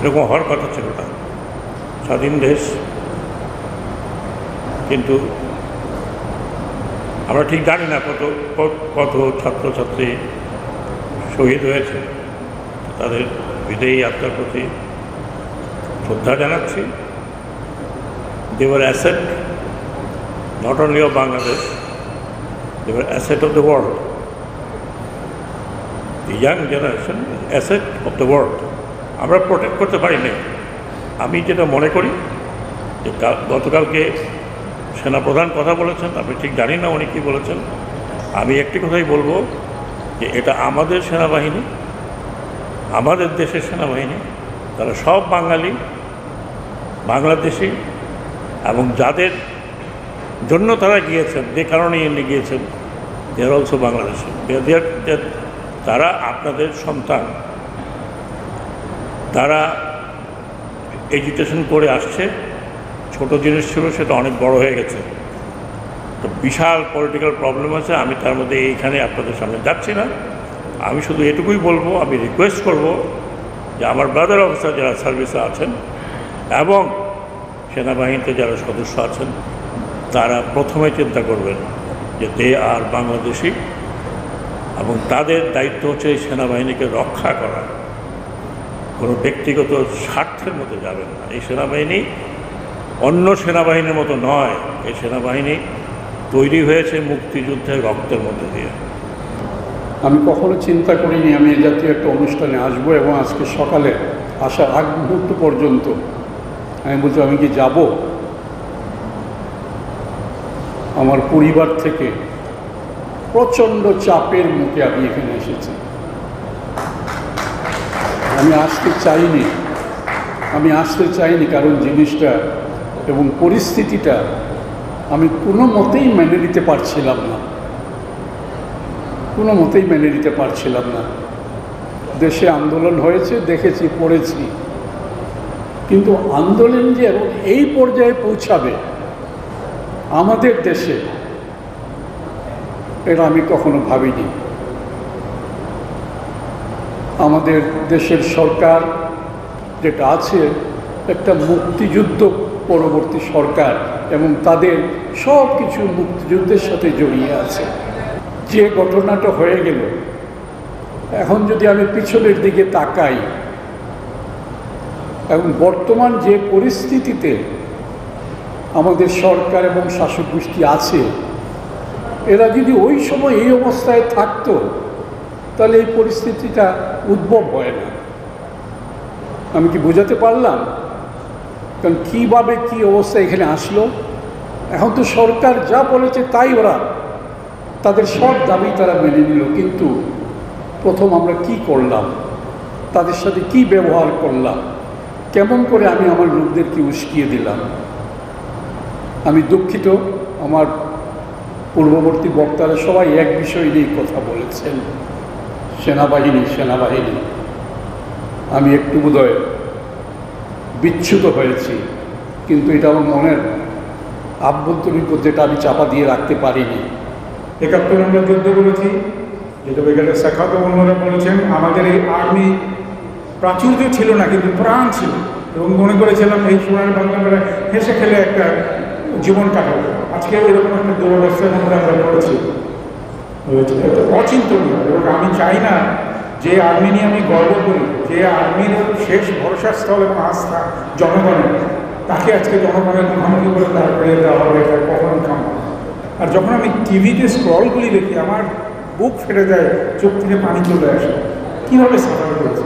এরকম হওয়ার কথা ছিল না। স্বাধীন দেশ, কিন্তু আমরা ঠিক জানি না কত কত ছাত্রছাত্রী শহীদ হয়েছে। তাদের বিদেয়ী আত্মার প্রতি শ্রদ্ধা জানাচ্ছি। They are asset not only of Bangladesh they are asset of the world the young generation asset of the world আমরা প্রোটেক্ট করতে পারি না আমি যেটা মনে করি, যে গতকালকে সেনাপ্রধান কথা বলেছেন আমি ঠিক জানি না উনি কী বলেছেন। আমি একটি কথাই বলব, যে এটা আমাদের সেনাবাহিনী, আমাদের দেশের সেনাবাহিনী, তারা সব বাঙালি, বাংলাদেশি, এবং যাদের জন্য তারা গিয়েছেন, যে কারণে এমনি গিয়েছেন দেয়ার অলসো বাংলাদেশি তারা আপনাদের সন্তান। তারা এডুকেশন করে আসছে। ছোট জিনিস ছিল, সেটা অনেক বড় হয়ে গেছে। তো বিশাল পলিটিক্যাল প্রবলেম আছে, আমি তার মধ্যে এইখানে আপনাদের সামনে যাচ্ছি না। আমি শুধু এটুকুই বলব, আমি রিকোয়েস্ট করব যে আমার ব্রাদার অফিসার যারা সার্ভিসে আছেন এবং সেনাবাহিনীতে যারা সদস্য আছেন, তারা প্রথমে চিন্তা করবেন যে দে আর বাংলাদেশি এবং তাদের দায়িত্ব হচ্ছে সেনাবাহিনীকে রক্ষা করা। কোনো ব্যক্তিগত স্বার্থের মধ্যে যাবেন না। এই সেনাবাহিনী অন্য সেনাবাহিনীর মতো নয়। এই সেনাবাহিনী তৈরি হয়েছে মুক্তিযুদ্ধের রক্তের মধ্যে দিয়ে। আমি কখনো চিন্তা করিনি আমি এ জাতীয় একটা অনুষ্ঠানে আসব এবং আজকে সকালে আসার আগ মুহূর্ত পর্যন্ত আমি বলছি, আমি কি যাব? আমার পরিবার থেকে প্রচণ্ড চাপের মুখে আমি এখানে এসেছি। আমি আসতে চাইনি। আমি আসতে চাইনি কারণ জিনিসটা এবং পরিস্থিতিটা আমি কোনো মতেই মেনে নিতে পারছিলাম না। কোনো মতেই মেনে নিতে পারছিলাম না। দেশে আন্দোলন হয়েছে, দেখেছি, পড়েছি। কিন্তু আন্দোলন যে এই পর্যায়ে পৌঁছাবে আমাদের দেশে, এটা আমি কখনো ভাবিনি। আমাদের দেশের সরকার যেটা আছে, একটা মুক্তিযুদ্ধ পরবর্তী সরকার এবং তাদের সব কিছু মুক্তিযুদ্ধের সাথে জড়িয়ে আছে। যে ঘটনাটা হয়ে গেল, এখন যদি আমি পিছনের দিকে তাকাই এবং বর্তমান যে পরিস্থিতিতে আমাদের সরকার এবং শাসক গোষ্ঠী আছে, এরা যদি ওই সময় এই অবস্থায় থাকতো তাহলে এই পরিস্থিতিটা উদ্ভব হয় না। আমি কি বোঝাতে পারলাম? কারণ কীভাবে কী অবস্থা এখানে আসলো? এখন তো সরকার যা বলেছে তাই ওরা, তাদের সব দাবি তারা মেনে নিল। কিন্তু প্রথম আমরা কি করলাম? তাদের সাথে কি ব্যবহার করলাম? কেমন করে আমি আমার লোকদেরকে উস্কিয়ে দিলাম? আমি দুঃখিত, আমার পূর্ববর্তী বক্তারা সবাই এক বিষয় নিয়েই কথা বলেছেন। সেনাবাহিনী সেনাবাহিনী। আমি একটু বোধহয় বিচ্যুত হয়েছি, কিন্তু এটা আমার মনের আভ্যন্তরীণ যেটা আমি চাপা দিয়ে রাখতে পারিনি। একাত্তর আমরা যুদ্ধ করেছি, যেটা এখানে শেখাত অন্যরা বলেছেন আমাদের এই আর্মি প্রাচুর্য ছিল না, কিন্তু প্রাণ ছিল। এবং মনে করেছিলাম এই সোনার বাংলা হেসে খেলে একটা জীবন কাটাবো। আজকে এরকম একটা দুরবস্থার মধ্যে আমরা পড়েছি। এটা অচিন্তনীয় এবং আমি চাই না যে আর্মি নিয়ে আমি গর্ব করি, যে আর্মির শেষ ভরসাস্থল এবং আস্থা জনগণের। তাকে আজকে জনগণের মুখোমুখি করে তারপরে দেওয়া হবে, এটা কখনো কাম আর যখন আমি টিভিতে স্ক্রলগুলি দেখি, আমার বুক ফেটে যায়, চোখ থেকে পানি চলে আসে। কীভাবে সাফার করেছে?